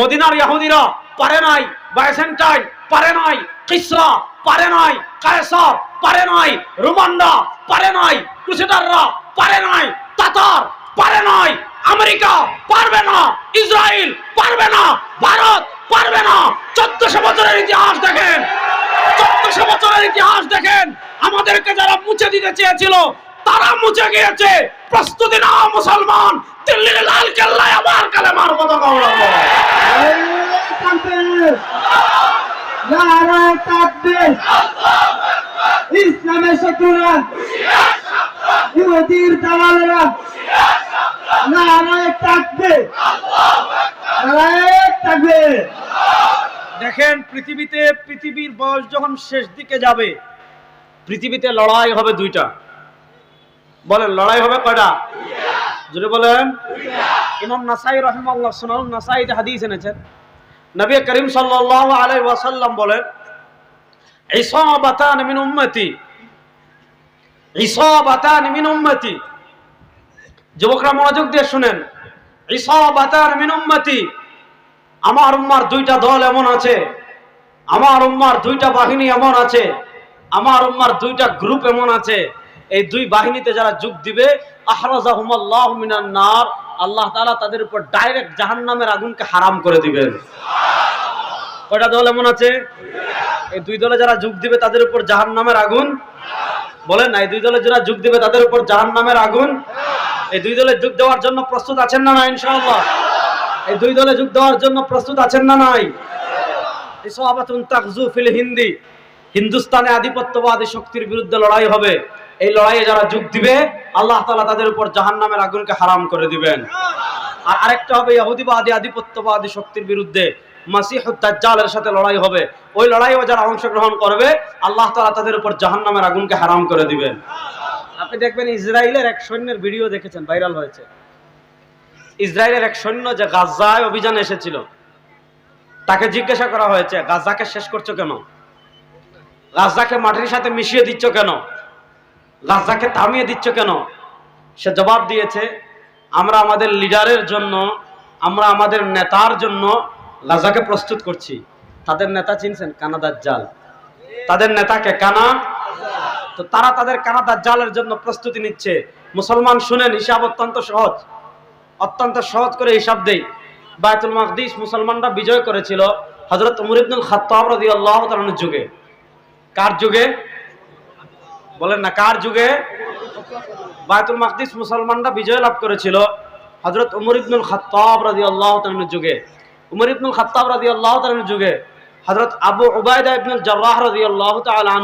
মদিনার ইহুদিরা পারে নাই বাইসেন্টাইন পারে নাই, কিসরা পারে নাই, কায়সার পারে নাই, রোমানরা পারে নাই, ক্রুসেডাররা পারে নাই, তাতার পারে নাই, আমেরিকা পারবে না ইসরায়েল পারবে না, ভারত পারবে না। চোদ্দশো বছরের ইতিহাস দেখেন, চোদ্দশো বছরের ইতিহাস দেখেন, আমাদেরকে যারা মুছে দিতে চেয়েছিল, তারা মুছে গিয়েছে। প্রস্তুতি নাও মুসলমান, দিল্লির লাল কেল্লায় আবার কালেমার পতাকা উড়াবো নারায়ে তাকবীর ইসলামের শত্রুরা ইহুদির দালালেরা নারায়ে তাকবীর নারায়ে তাকবীর দেখেন পৃথিবীতে পৃথিবীর বয়স যখন শেষ দিকে যাবে পৃথিবীতে লড়াই হবে দুইটা। বলেন লড়াই হবে কয়টা? জোরে বলেন। ইমাম নাসাই রহিমাল্লাহ সুনান নাসাইতে হাদিস এনেছেন। নবী করিম সাল্লাল্লাহু আলাইহি ওয়াসাল্লাম বলেন যুবকরা মনোযোগ দিয়ে শুনেন আমার উম্মার দুইটা দল এমন আছে, আমার উম্মার দুইটা বাহিনী এমন আছে, আমার উম্মার দুইটা গ্রুপ এমন আছে। এই দুই বাহিনীতে যারা যোগ দিবে আহরাজাহুমাল্লাহ মিনান নার। আল্লাহ তালা তাদের উপর ডাইরেক্ট জাহান্নামের আগুনকে হারাম করে দিবেন। কয়টা দল এমন আছে? এই দুই দলে যারা যোগ দিবে তাদের উপর জাহান্নামের আগুন? বলেন না, এই দুই দলে যারা যোগ দিবে তাদের উপর জাহান্নামের আগুন? এই দুই দলে যোগ দেওয়ার জন্য প্রস্তুত আছেন না না ইনশাআল্লাহ? এই দুই দলে যোগ দেওয়ার জন্য প্রস্তুত আছেন না নাই? ফিল হিন্দি। হিন্দুস্তানে আধিপত্যবাদী শক্তির বিরুদ্ধে লড়াই হবে। এই লড়াইয়ে যারা যোগ দিবে, আল্লাহ তালা তাদের উপর জাহান্নামের আগুনকে হারাম করে দিবেন। আর আরেকটা হবে ইহুদিবাদী, আধিপত্যবাদী শক্তির বিরুদ্ধে মাসিহুদ দাজ্জালের সাথে লড়াই হবে। ওই লড়াইও যারা অংশগ্রহণ করবে, আল্লাহ তাআলা তাদের উপর জাহান্নামের আগুনকে হারাম করে দিবেন। আপনি দেখবেন ইসরায়েলের এক সৈন্যের ভিডিও দেখেছেন, ভাইরাল হয়েছে। ইসরায়েলের এক সৈন্য যে গাজায় অভিযানে এসেছিল, তাকে জিজ্ঞাসা করা হয়েছে গাজাকে শেষ করছ কেন? গাজাকে মাটির সাথে মিশিয়ে দিচ্ছ কেন? গাজাকে থামিয়ে দিচ্ছ কেন? সে জবাব দিয়েছে, আমরা আমাদের লিডারের জন্য, আমরা আমাদের নেতার জন্য গাজাকে প্রস্তুত করছি। তাদের নেতা চিনছেন? কানাদার জাল তাদের নেতাকে কানা? তো তারা তাদের কানাদার জালের জন্য প্রস্তুতি নিচ্ছে। মুসলমান, শুনেন, হিসাব অত্যন্ত সহজ। অত্যন্ত সহজ করে হিসাব দেই। বায়তুল মাকদিস মুসলমানরা বিজয় করেছিল হজরত উমর ইবনুল খাত্তাব যুগে। কার যুগে? বলেন না, কার যুগে? বায়তুল মাকদিস মুসলমানরা বিজয় লাভ করেছিল হজরত উমর ইবনুল খাত্তাব আল্লাহ তাআলার যুগে। উমর ইবনুল খাত্তাব আল্লাহ তাআলার যুগে হজরত আবু উবায়দা ইবনুল জর্রাহ রাজি আল্লাহ আনহু